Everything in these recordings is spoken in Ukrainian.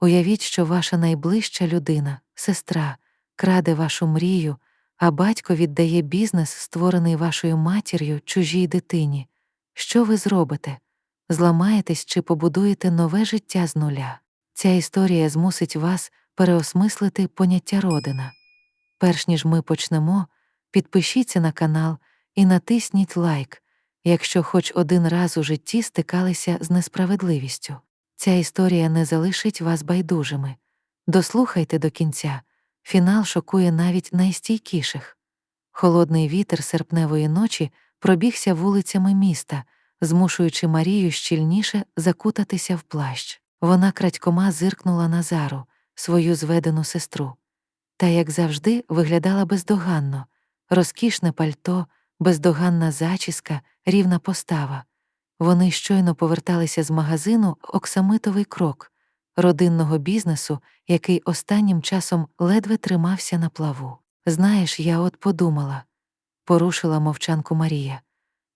Уявіть, що ваша найближча людина, сестра, краде вашу мрію, а батько віддає бізнес, створений вашою матір'ю, чужій дитині. Що ви зробите? Зламаєтесь чи побудуєте нове життя з нуля? Ця історія змусить вас переосмислити поняття родина. Перш ніж ми почнемо, підпишіться на канал і натисніть лайк, якщо хоч один раз у житті стикалися з несправедливістю. Ця історія не залишить вас байдужими. Дослухайте до кінця. Фінал шокує навіть найстійкіших. Холодний вітер серпневої ночі пробігся вулицями міста, змушуючи Марію щільніше закутатися в плащ. Вона крадькома зиркнула на Зару, свою зведену сестру. Та, як завжди, виглядала бездоганно, розкішне пальто, бездоганна зачіска, рівна постава. Вони щойно поверталися з магазину оксамитовий крок, родинного бізнесу, який останнім часом ледве тримався на плаву. Знаєш, я от подумала, порушила мовчанку Марія.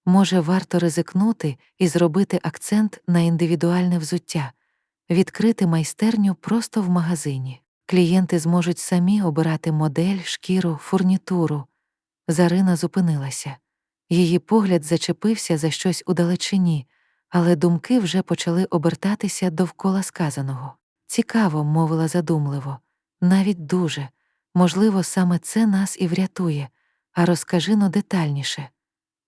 Може, варто ризикнути і зробити акцент на індивідуальне взуття, відкрити майстерню просто в магазині. Клієнти зможуть самі обирати модель, шкіру, фурнітуру. Зарина зупинилася. Її погляд зачепився за щось у далечині, але думки вже почали обертатися довкола сказаного. Цікаво, мовила задумливо, навіть дуже. Можливо, саме це нас і врятує, а розкажи но детальніше.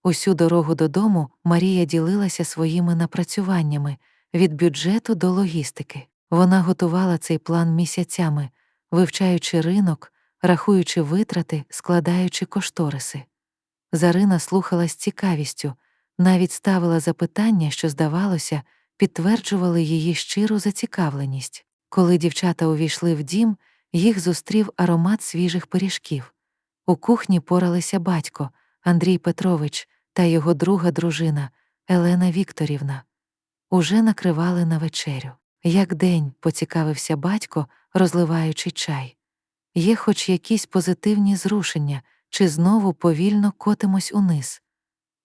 Усю дорогу додому Марія ділилася своїми напрацюваннями від бюджету до логістики. Вона готувала цей план місяцями, вивчаючи ринок, рахуючи витрати, складаючи кошториси. Зарина слухала з цікавістю, навіть ставила запитання, що, здавалося, підтверджували її щиру зацікавленість. Коли дівчата увійшли в дім, їх зустрів аромат свіжих пиріжків. У кухні поралися батько Андрій Петрович та його друга дружина Елена Вікторівна. Уже накривали на вечерю. Як день, поцікавився батько, розливаючи чай. Є хоч якісь позитивні зрушення, чи знову повільно котимось униз.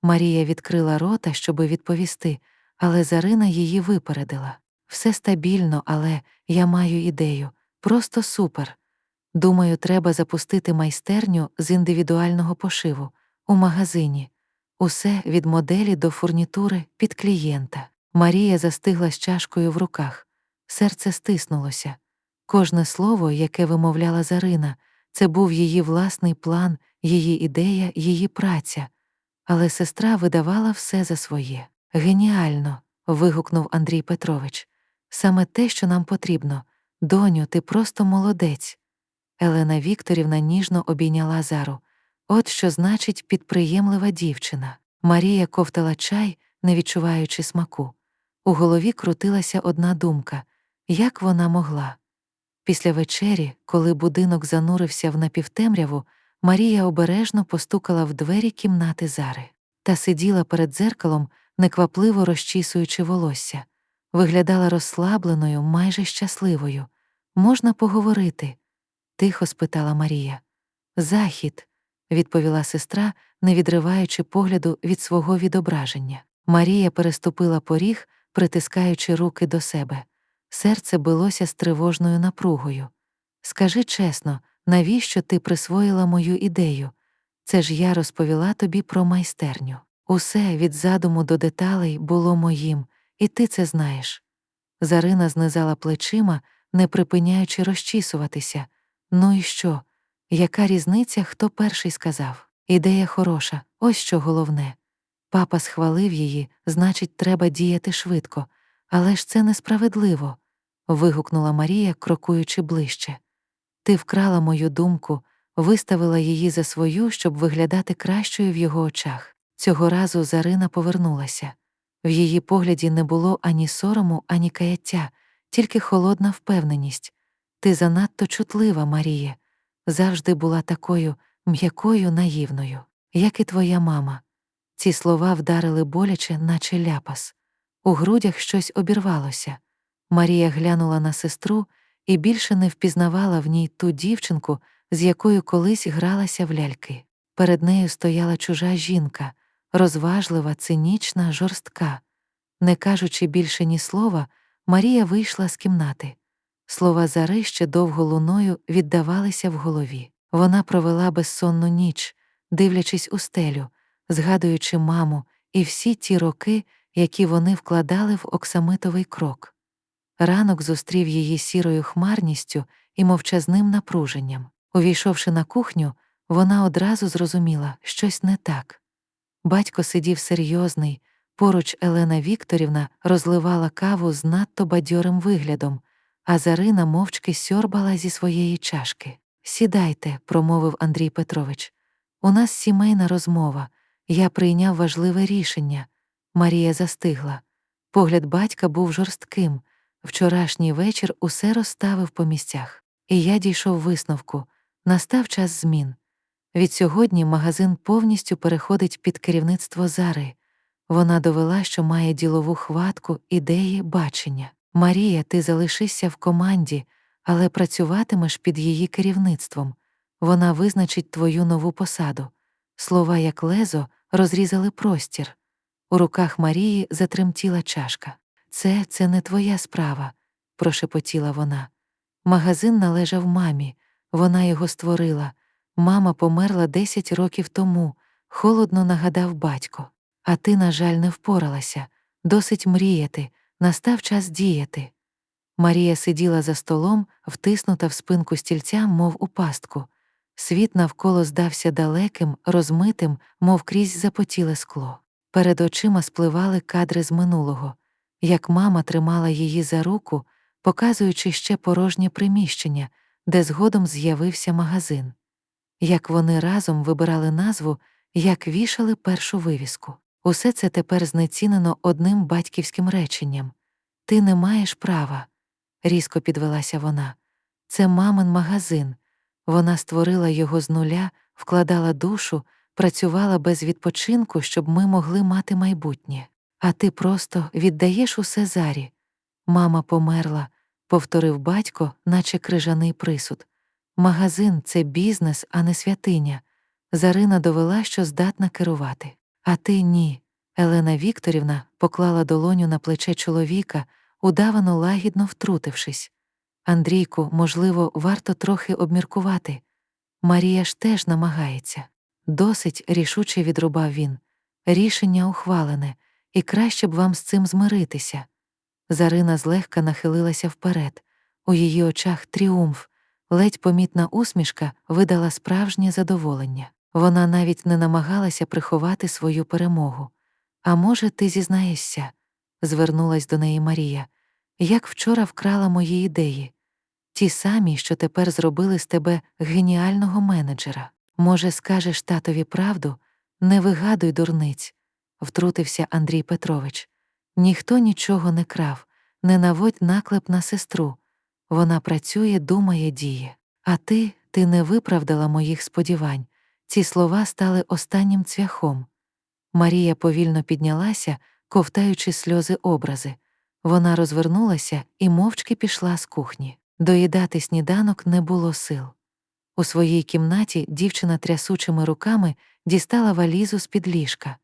Марія відкрила рота, щоби відповісти, але Зарина її випередила. Все стабільно, але я маю ідею. Просто супер. Думаю, треба запустити майстерню з індивідуального пошиву у магазині. Усе від моделі до фурнітури під клієнта. Марія застигла з чашкою в руках. Серце стиснулося. Кожне слово, яке вимовляла Зарина, це був її власний план, її ідея, її праця. Але сестра видавала все за своє. Геніально. вигукнув Андрій Петрович. Саме те, що нам потрібно. Доню, ти просто молодець. Елена Вікторівна ніжно обійняла Зару. От що значить підприємлива дівчина. Марія ковтала чай, не відчуваючи смаку. У голові крутилася одна думка як вона могла. Після вечері, коли будинок занурився в напівтемряву, Марія обережно постукала в двері кімнати Зари та сиділа перед дзеркалом, неквапливо розчісуючи волосся, виглядала розслабленою, майже щасливою. Можна поговорити? тихо спитала Марія. Захід, відповіла сестра, не відриваючи погляду від свого відображення. Марія переступила поріг, притискаючи руки до себе. Серце билося з тривожною напругою. Скажи чесно, навіщо ти присвоїла мою ідею? Це ж я розповіла тобі про майстерню. Усе від задуму до деталей було моїм, і ти це знаєш. Зарина знизала плечима, не припиняючи розчісуватися. Ну і що? Яка різниця, хто перший сказав? Ідея хороша, ось що головне. Папа схвалив її, значить, треба діяти швидко, але ж це несправедливо. вигукнула Марія, крокуючи ближче. Ти вкрала мою думку, виставила її за свою, щоб виглядати кращою в його очах. Цього разу Зарина повернулася. В її погляді не було ані сорому, ані каяття, тільки холодна впевненість. Ти занадто чутлива, Марія, завжди була такою м'якою, наївною, як і твоя мама. Ці слова вдарили боляче, наче ляпас. У грудях щось обірвалося. Марія глянула на сестру і більше не впізнавала в ній ту дівчинку, з якою колись гралася в ляльки. Перед нею стояла чужа жінка, розважлива, цинічна, жорстка. Не кажучи більше ні слова, Марія вийшла з кімнати. Слова зари ще довго луною віддавалися в голові. Вона провела безсонну ніч, дивлячись у стелю, згадуючи маму і всі ті роки, які вони вкладали в оксамитовий крок. Ранок зустрів її сірою хмарністю і мовчазним напруженням. Увійшовши на кухню, вона одразу зрозуміла щось не так. Батько сидів серйозний, поруч Елена Вікторівна розливала каву з надто бадьорим виглядом, а Зарина мовчки сьорбала зі своєї чашки. Сідайте, промовив Андрій Петрович. У нас сімейна розмова. Я прийняв важливе рішення. Марія застигла. Погляд батька був жорстким. Вчорашній вечір усе розставив по місцях, і я дійшов висновку настав час змін. Відсьогодні магазин повністю переходить під керівництво Зари. Вона довела, що має ділову хватку, ідеї, бачення. Марія, ти залишишся в команді, але працюватимеш під її керівництвом. Вона визначить твою нову посаду. Слова, як лезо, розрізали простір. У руках Марії затремтіла чашка. Це це не твоя справа, прошепотіла вона. Магазин належав мамі, вона його створила. Мама померла десять років тому, холодно нагадав батько. А ти, на жаль, не впоралася. Досить мріяти, настав час діяти. Марія сиділа за столом, втиснута в спинку стільця, мов у пастку. Світ навколо здався далеким, розмитим, мов крізь запотіле скло. Перед очима спливали кадри з минулого, як мама тримала її за руку, показуючи ще порожнє приміщення, де згодом з'явився магазин. Як вони разом вибирали назву, як вішали першу вивіску. Усе це тепер знецінено одним батьківським реченням Ти не маєш права. різко підвелася вона. Це мамин магазин. Вона створила його з нуля, вкладала душу, працювала без відпочинку, щоб ми могли мати майбутнє. А ти просто віддаєш усе зарі. Мама померла, повторив батько, наче крижаний присуд. Магазин це бізнес, а не святиня. Зарина довела, що здатна керувати. А ти ні. Елена Вікторівна поклала долоню на плече чоловіка, удавано лагідно втрутившись. Андрійку, можливо, варто трохи обміркувати. Марія ж теж намагається. Досить рішуче відрубав він. Рішення ухвалене, і краще б вам з цим змиритися. Зарина злегка нахилилася вперед. У її очах тріумф, ледь помітна усмішка видала справжнє задоволення. Вона навіть не намагалася приховати свою перемогу. А може, ти зізнаєшся, звернулась до неї Марія, як вчора вкрала мої ідеї, ті самі, що тепер зробили з тебе геніального менеджера. Може, скажеш татові правду, не вигадуй дурниць, втрутився Андрій Петрович. Ніхто нічого не крав, не наводь наклеп на сестру. Вона працює, думає, діє. А ти, ти не виправдала моїх сподівань. Ці слова стали останнім цвяхом. Марія повільно піднялася, ковтаючи сльози образи. Вона розвернулася і мовчки пішла з кухні. Доїдати сніданок не було сил. У своїй кімнаті дівчина трясучими руками дістала валізу з під ліжка,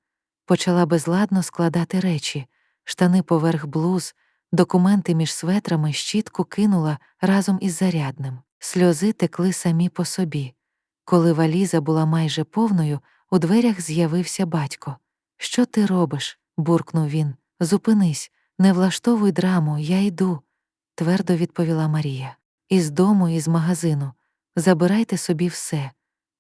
почала безладно складати речі, штани поверх блуз, документи між светрами щітку кинула разом із зарядним. Сльози текли самі по собі. Коли валіза була майже повною, у дверях з'явився батько. Що ти робиш? буркнув він. Зупинись, не влаштовуй драму, я йду, твердо відповіла Марія. Із дому, із магазину. Забирайте собі все.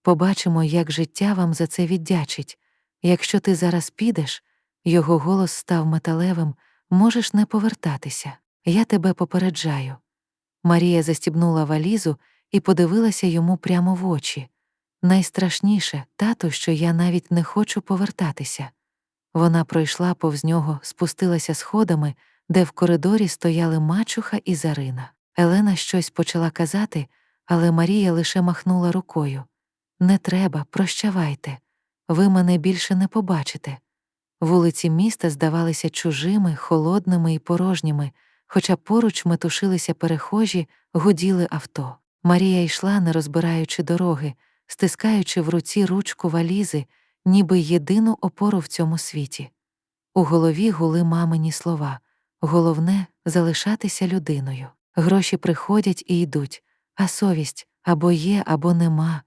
Побачимо, як життя вам за це віддячить. Якщо ти зараз підеш, його голос став металевим, можеш не повертатися. Я тебе попереджаю. Марія застібнула валізу і подивилася йому прямо в очі. Найстрашніше, тато, що я навіть не хочу повертатися. Вона пройшла повз нього, спустилася сходами, де в коридорі стояли мачуха і Зарина. Елена щось почала казати, але Марія лише махнула рукою. Не треба, прощавайте. Ви мене більше не побачите. Вулиці міста здавалися чужими, холодними і порожніми, хоча поруч метушилися перехожі, гуділи авто. Марія йшла, не розбираючи дороги, стискаючи в руці ручку валізи, ніби єдину опору в цьому світі. У голові гули мамині слова головне залишатися людиною. Гроші приходять і йдуть, а совість або є, або нема.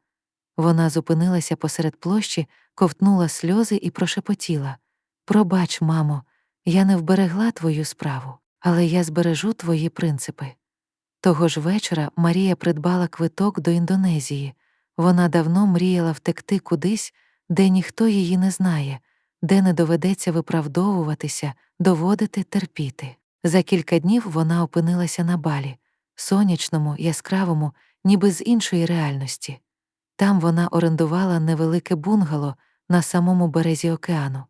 Вона зупинилася посеред площі, ковтнула сльози і прошепотіла Пробач, мамо, я не вберегла твою справу, але я збережу твої принципи. Того ж вечора Марія придбала квиток до Індонезії. Вона давно мріяла втекти кудись, де ніхто її не знає, де не доведеться виправдовуватися, доводити терпіти. За кілька днів вона опинилася на балі, сонячному, яскравому, ніби з іншої реальності. Там вона орендувала невелике бунгало на самому березі океану.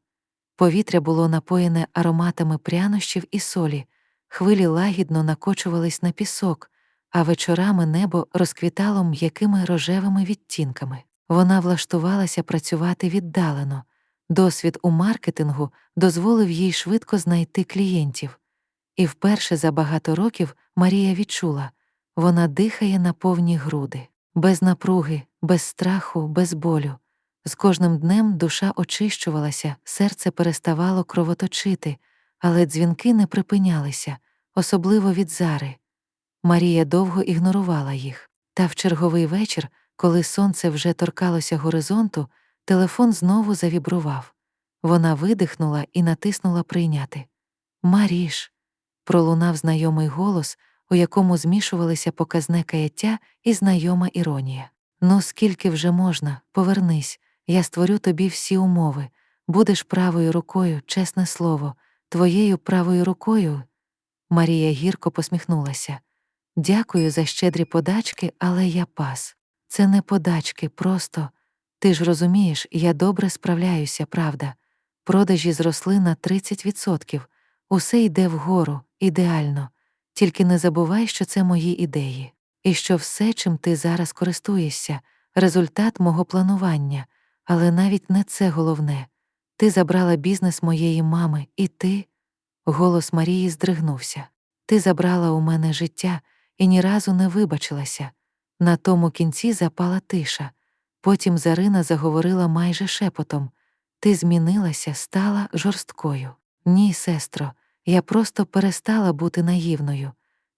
Повітря було напоєне ароматами прянощів і солі, хвилі лагідно накочувались на пісок, а вечорами небо розквітало м'якими рожевими відтінками. Вона влаштувалася працювати віддалено. Досвід у маркетингу дозволив їй швидко знайти клієнтів. І вперше за багато років Марія відчула вона дихає на повні груди, без напруги, без страху, без болю. З кожним днем душа очищувалася, серце переставало кровоточити, але дзвінки не припинялися, особливо від зари. Марія довго ігнорувала їх, та в черговий вечір, коли сонце вже торкалося горизонту, телефон знову завібрував. Вона видихнула і натиснула прийняти. Маріш. пролунав знайомий голос, у якому змішувалися показне каяття і знайома іронія. Ну, скільки вже можна, повернись, я створю тобі всі умови, будеш правою рукою, чесне слово, твоєю правою рукою. Марія гірко посміхнулася. Дякую за щедрі подачки, але я пас. Це не подачки, просто. Ти ж розумієш, я добре справляюся, правда. Продажі зросли на 30%. Усе йде вгору, ідеально. Тільки не забувай, що це мої ідеї, і що все, чим ти зараз користуєшся, результат мого планування, але навіть не це головне. Ти забрала бізнес моєї мами, і ти. Голос Марії здригнувся. Ти забрала у мене життя і ні разу не вибачилася. На тому кінці запала тиша. Потім Зарина заговорила майже шепотом Ти змінилася, стала жорсткою. Ні, сестро, я просто перестала бути наївною.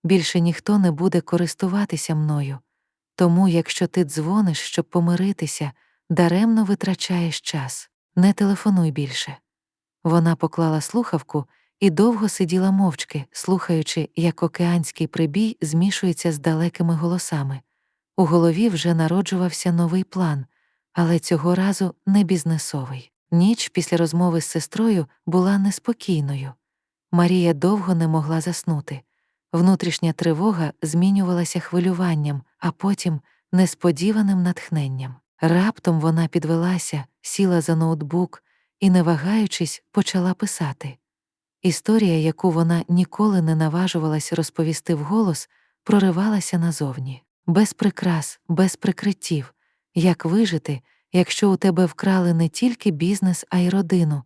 Більше ніхто не буде користуватися мною. Тому, якщо ти дзвониш, щоб помиритися, даремно витрачаєш час, не телефонуй більше. Вона поклала слухавку і довго сиділа мовчки, слухаючи, як океанський прибій змішується з далекими голосами. У голові вже народжувався новий план, але цього разу не бізнесовий. Ніч після розмови з сестрою була неспокійною. Марія довго не могла заснути. Внутрішня тривога змінювалася хвилюванням, а потім несподіваним натхненням. Раптом вона підвелася, сіла за ноутбук і, не вагаючись, почала писати. Історія, яку вона ніколи не наважувалась розповісти вголос, проривалася назовні, без прикрас, без прикриттів, як вижити, якщо у тебе вкрали не тільки бізнес, а й родину,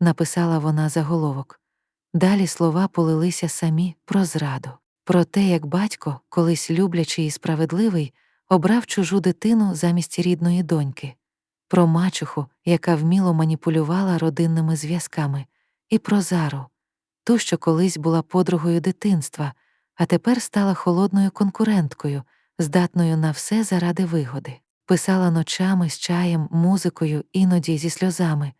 написала вона заголовок. Далі слова полилися самі про зраду, про те, як батько, колись люблячий і справедливий, обрав чужу дитину замість рідної доньки, про мачуху, яка вміло маніпулювала родинними зв'язками, і про зару, ту, що колись була подругою дитинства, а тепер стала холодною конкуренткою, здатною на все заради вигоди, писала ночами з чаєм, музикою, іноді зі сльозами,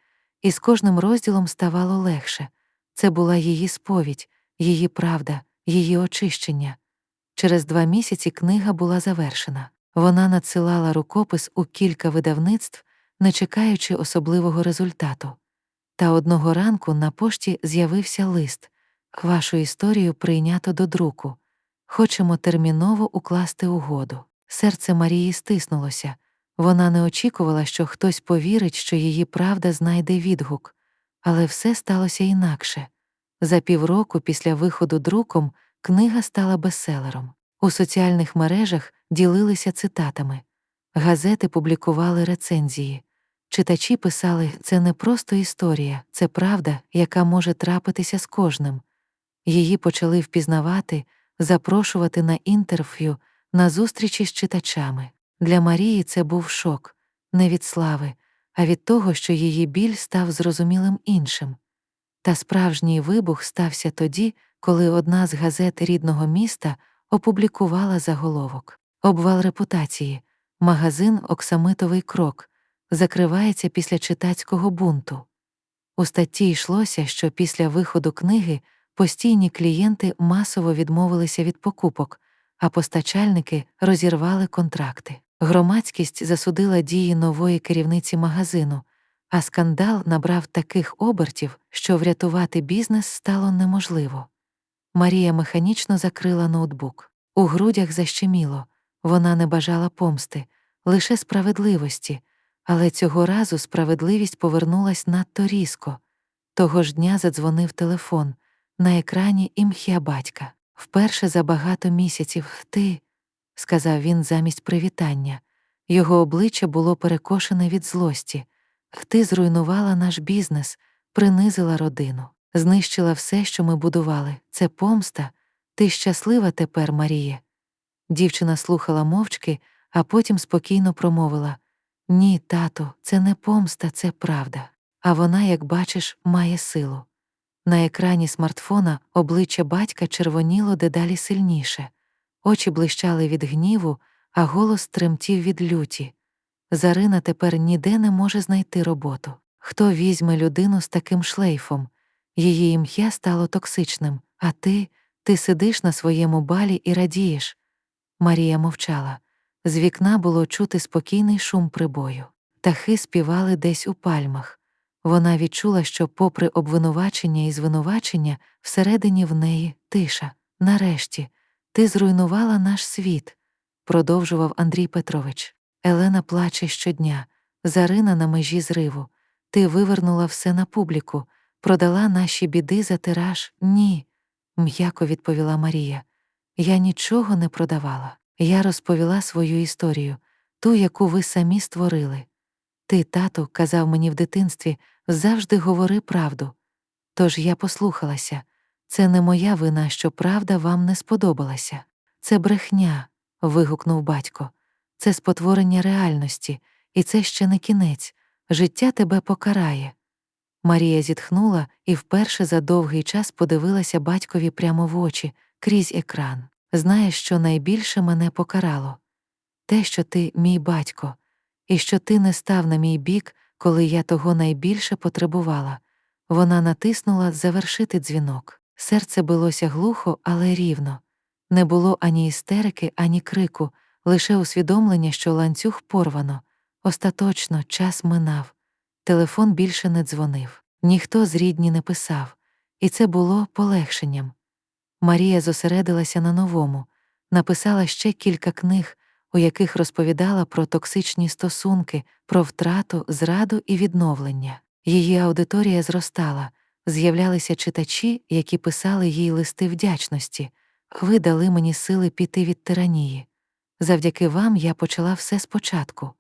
і з кожним розділом ставало легше. Це була її сповідь, її правда, її очищення. Через два місяці книга була завершена. Вона надсилала рукопис у кілька видавництв, не чекаючи особливого результату. Та одного ранку на пошті з'явився лист Вашу історію прийнято до друку. Хочемо терміново укласти угоду. Серце Марії стиснулося. Вона не очікувала, що хтось повірить, що її правда знайде відгук, але все сталося інакше. За півроку після виходу друком книга стала бестселером. У соціальних мережах ділилися цитатами, газети публікували рецензії. Читачі писали, це не просто історія, це правда, яка може трапитися з кожним. Її почали впізнавати, запрошувати на інтерв'ю, на зустрічі з читачами. Для Марії це був шок не від слави, а від того, що її біль став зрозумілим іншим. Та справжній вибух стався тоді, коли одна з газет рідного міста опублікувала заголовок. Обвал репутації. Магазин Оксамитовий крок закривається після читацького бунту. У статті йшлося, що після виходу книги постійні клієнти масово відмовилися від покупок, а постачальники розірвали контракти. Громадськість засудила дії нової керівниці магазину, а скандал набрав таких обертів, що врятувати бізнес стало неможливо. Марія механічно закрила ноутбук. У грудях защеміло. Вона не бажала помсти, лише справедливості, але цього разу справедливість повернулась надто різко. Того ж дня задзвонив телефон на екрані ім'я батька. Вперше за багато місяців ти, сказав він замість привітання. Його обличчя було перекошене від злості. Ти зруйнувала наш бізнес, принизила родину, знищила все, що ми будували. Це помста. Ти щаслива тепер, Маріє. Дівчина слухала мовчки, а потім спокійно промовила Ні, тату, це не помста, це правда. А вона, як бачиш, має силу. На екрані смартфона обличчя батька червоніло дедалі сильніше, очі блищали від гніву, а голос тремтів від люті. Зарина тепер ніде не може знайти роботу. Хто візьме людину з таким шлейфом? Її ім'я стало токсичним, а ти, ти сидиш на своєму балі і радієш. Марія мовчала. З вікна було чути спокійний шум прибою. Птахи співали десь у пальмах. Вона відчула, що, попри обвинувачення і звинувачення, всередині в неї тиша. Нарешті, ти зруйнувала наш світ, продовжував Андрій Петрович. Елена плаче щодня, Зарина на межі зриву. Ти вивернула все на публіку, продала наші біди за тираж. Ні, м'яко відповіла Марія. Я нічого не продавала. Я розповіла свою історію, ту, яку ви самі створили. Ти, тату, казав мені в дитинстві, завжди говори правду. Тож я послухалася це не моя вина, що правда вам не сподобалася. Це брехня. вигукнув батько. Це спотворення реальності, і це ще не кінець. Життя тебе покарає. Марія зітхнула і вперше за довгий час подивилася батькові прямо в очі, крізь екран. Знаєш, що найбільше мене покарало? Те, що ти мій батько, і що ти не став на мій бік, коли я того найбільше потребувала. Вона натиснула завершити дзвінок. Серце билося глухо, але рівно. Не було ані істерики, ані крику, лише усвідомлення, що ланцюг порвано. Остаточно час минав. Телефон більше не дзвонив, ніхто з рідні не писав, і це було полегшенням. Марія зосередилася на новому, написала ще кілька книг, у яких розповідала про токсичні стосунки, про втрату, зраду і відновлення. Її аудиторія зростала, з'являлися читачі, які писали їй листи вдячності. Ви дали мені сили піти від тиранії. Завдяки вам я почала все спочатку.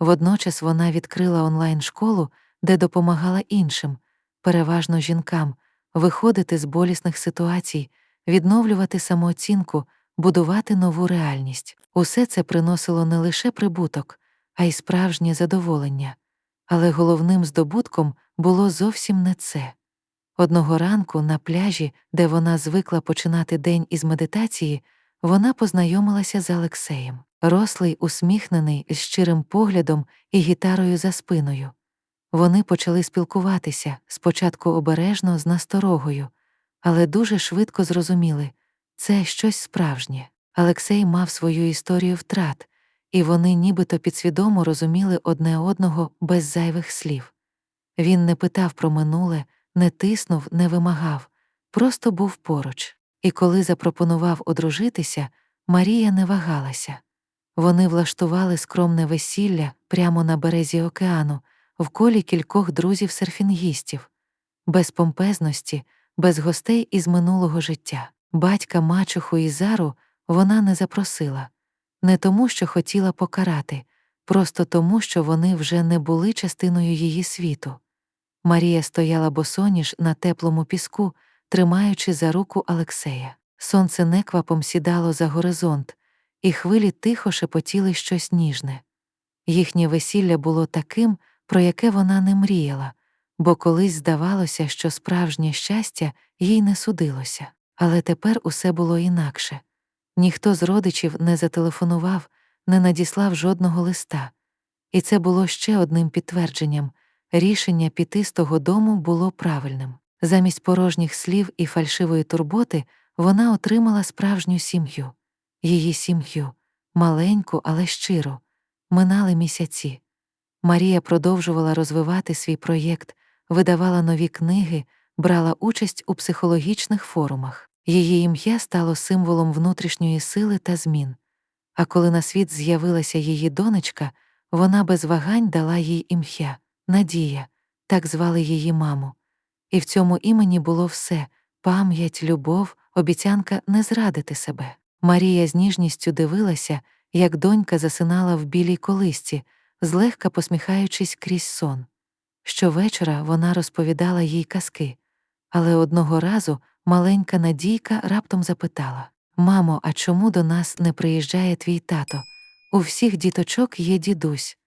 Водночас вона відкрила онлайн-школу, де допомагала іншим, переважно жінкам, виходити з болісних ситуацій, відновлювати самооцінку, будувати нову реальність. Усе це приносило не лише прибуток, а й справжнє задоволення. Але головним здобутком було зовсім не це. Одного ранку на пляжі, де вона звикла починати день із медитації, вона познайомилася з Алексеєм, рослий, усміхнений, з щирим поглядом і гітарою за спиною. Вони почали спілкуватися, спочатку обережно, з насторогою, але дуже швидко зрозуміли це щось справжнє. Олексей мав свою історію втрат, і вони нібито підсвідомо розуміли одне одного без зайвих слів. Він не питав про минуле, не тиснув, не вимагав, просто був поруч. І коли запропонував одружитися, Марія не вагалася. Вони влаштували скромне весілля прямо на березі океану, в колі кількох друзів-серфінгістів, без помпезності, без гостей із минулого життя. Батька мачуху і зару вона не запросила, не тому, що хотіла покарати, просто тому, що вони вже не були частиною її світу. Марія стояла босоніж на теплому піску, тримаючи за руку Алексея. Сонце неквапом сідало за горизонт, і хвилі тихо шепотіли щось ніжне. Їхнє весілля було таким, про яке вона не мріяла, бо колись здавалося, що справжнє щастя їй не судилося. Але тепер усе було інакше. Ніхто з родичів не зателефонував, не надіслав жодного листа. І це було ще одним підтвердженням рішення піти з того дому було правильним. Замість порожніх слів і фальшивої турботи вона отримала справжню сім'ю. Її сім'ю, маленьку, але щиру. Минали місяці. Марія продовжувала розвивати свій проєкт, видавала нові книги, брала участь у психологічних форумах. Її ім'я стало символом внутрішньої сили та змін. А коли на світ з'явилася її донечка, вона без вагань дала їй ім'я Надія, так звали її маму. І в цьому імені було все пам'ять, любов, обіцянка не зрадити себе. Марія з ніжністю дивилася, як донька засинала в білій колисці, злегка посміхаючись крізь сон. Щовечора вона розповідала їй казки, але одного разу маленька Надійка раптом запитала Мамо, а чому до нас не приїжджає твій тато? У всіх діточок є дідусь.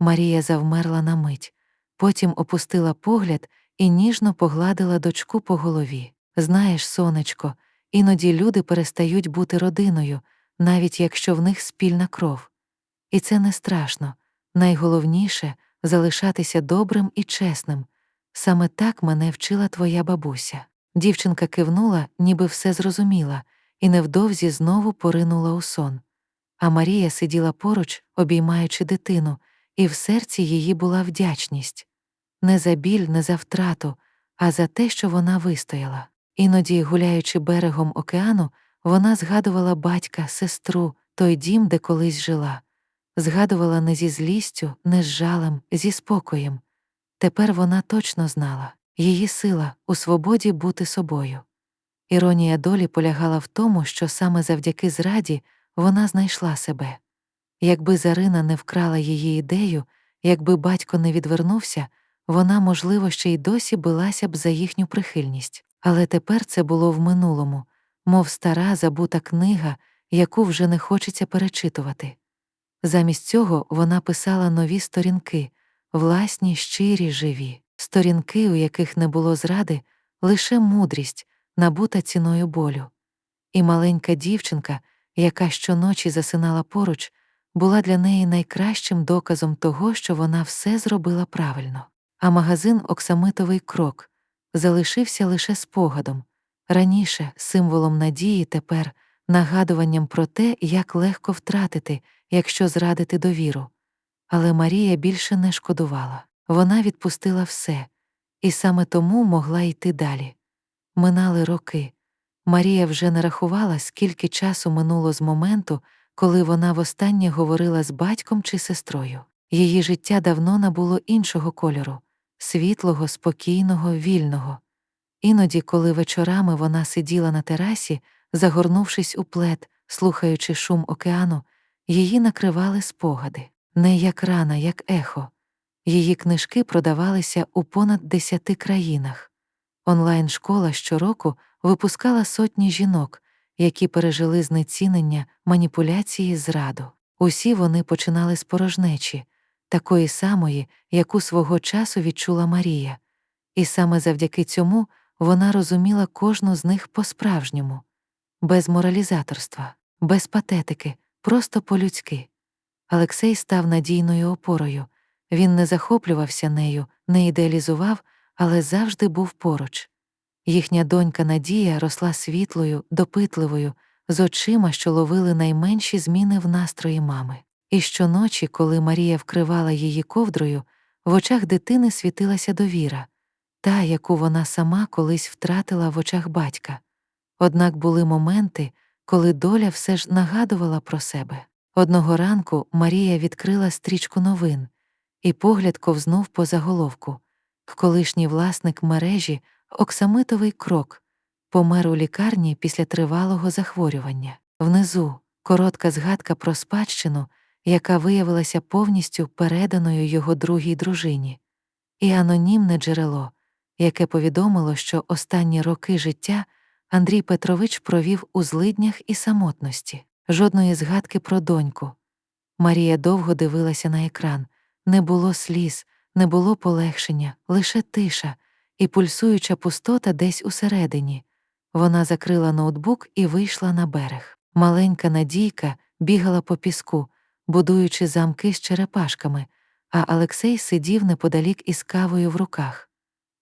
Марія завмерла на мить, потім опустила погляд і ніжно погладила дочку по голові. Знаєш, сонечко, іноді люди перестають бути родиною, навіть якщо в них спільна кров. І це не страшно. Найголовніше залишатися добрим і чесним. Саме так мене вчила твоя бабуся. Дівчинка кивнула, ніби все зрозуміла, і невдовзі знову поринула у сон. А Марія сиділа поруч, обіймаючи дитину, і в серці її була вдячність не за біль, не за втрату, а за те, що вона вистояла. Іноді, гуляючи берегом океану, вона згадувала батька, сестру, той дім, де колись жила, згадувала не зі злістю, не з жалем, зі спокоєм. Тепер вона точно знала її сила у свободі бути собою. Іронія долі полягала в тому, що саме завдяки зраді вона знайшла себе. Якби Зарина не вкрала її ідею, якби батько не відвернувся, вона, можливо, ще й досі билася б за їхню прихильність. Але тепер це було в минулому, мов стара забута книга, яку вже не хочеться перечитувати. Замість цього вона писала нові сторінки, власні, щирі, живі, сторінки, у яких не було зради, лише мудрість, набута ціною болю. І маленька дівчинка, яка щоночі засинала поруч, була для неї найкращим доказом того, що вона все зробила правильно. А магазин Оксамитовий крок залишився лише спогадом раніше символом надії, тепер нагадуванням про те, як легко втратити, якщо зрадити довіру. Але Марія більше не шкодувала вона відпустила все, і саме тому могла йти далі. Минали роки. Марія вже не рахувала, скільки часу минуло з моменту, коли вона востаннє говорила з батьком чи сестрою. Її життя давно набуло іншого кольору світлого, спокійного, вільного. Іноді, коли вечорами вона сиділа на терасі, загорнувшись у плед, слухаючи шум океану, її накривали спогади, не як рана, як ехо. Її книжки продавалися у понад десяти країнах. Онлайн школа щороку випускала сотні жінок, які пережили знецінення, маніпуляції, зраду. Усі вони починали з порожнечі, такої самої, яку свого часу відчула Марія, і саме завдяки цьому вона розуміла кожну з них по-справжньому, без моралізаторства, без патетики, просто по-людськи. Олексей став надійною опорою. Він не захоплювався нею, не ідеалізував, але завжди був поруч. Їхня донька Надія росла світлою, допитливою, з очима, що ловили найменші зміни в настрої мами. І щоночі, коли Марія вкривала її ковдрою, в очах дитини світилася довіра, та, яку вона сама колись втратила в очах батька. Однак були моменти, коли доля все ж нагадувала про себе. Одного ранку Марія відкрила стрічку новин, і погляд ковзнув по заголовку. Колишній власник мережі Оксамитовий крок помер у лікарні після тривалого захворювання. Внизу коротка згадка про спадщину, яка виявилася повністю переданою його другій дружині, і анонімне джерело, яке повідомило, що останні роки життя Андрій Петрович провів у злиднях і самотності, жодної згадки про доньку. Марія довго дивилася на екран, не було сліз, не було полегшення, лише тиша і пульсуюча пустота десь усередині. Вона закрила ноутбук і вийшла на берег. Маленька Надійка бігала по піску, будуючи замки з черепашками, а Олексей сидів неподалік із кавою в руках.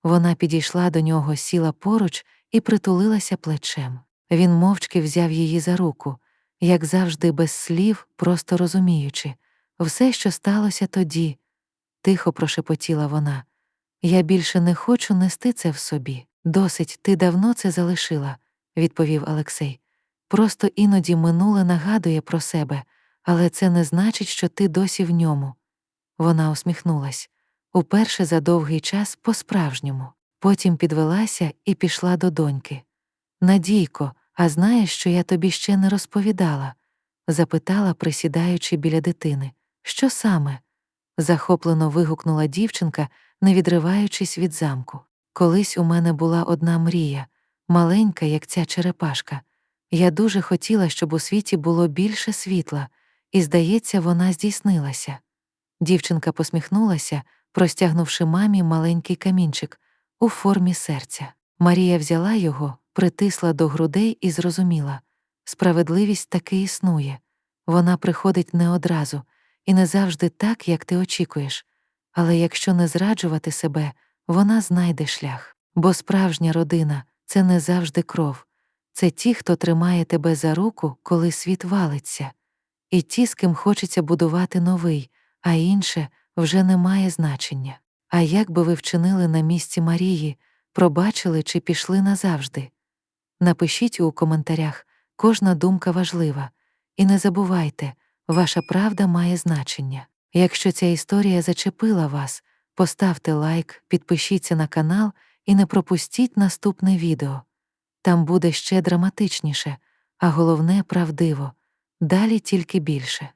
Вона підійшла до нього, сіла поруч і притулилася плечем. Він мовчки взяв її за руку, як завжди, без слів, просто розуміючи все, що сталося тоді, тихо прошепотіла вона. Я більше не хочу нести це в собі. Досить, ти давно це залишила, відповів Олексій. Просто іноді минуле нагадує про себе, але це не значить, що ти досі в ньому. Вона усміхнулась уперше за довгий час по-справжньому, потім підвелася і пішла до доньки. Надійко, а знаєш, що я тобі ще не розповідала? запитала, присідаючи біля дитини. Що саме? захоплено вигукнула дівчинка, не відриваючись від замку. Колись у мене була одна мрія, маленька, як ця черепашка. Я дуже хотіла, щоб у світі було більше світла, і, здається, вона здійснилася. Дівчинка посміхнулася, простягнувши мамі маленький камінчик у формі серця. Марія взяла його, притисла до грудей і зрозуміла справедливість таки існує. Вона приходить не одразу і не завжди так, як ти очікуєш, але якщо не зраджувати себе, вона знайде шлях. Бо справжня родина це не завжди кров, це ті, хто тримає тебе за руку, коли світ валиться, і ті, з ким хочеться будувати новий, а інше вже не має значення. А як би ви вчинили на місці Марії, пробачили чи пішли назавжди? Напишіть у коментарях, кожна думка важлива, і не забувайте, ваша правда має значення. Якщо ця історія зачепила вас, поставте лайк, підпишіться на канал і не пропустіть наступне відео. Там буде ще драматичніше, а головне правдиво. Далі тільки більше.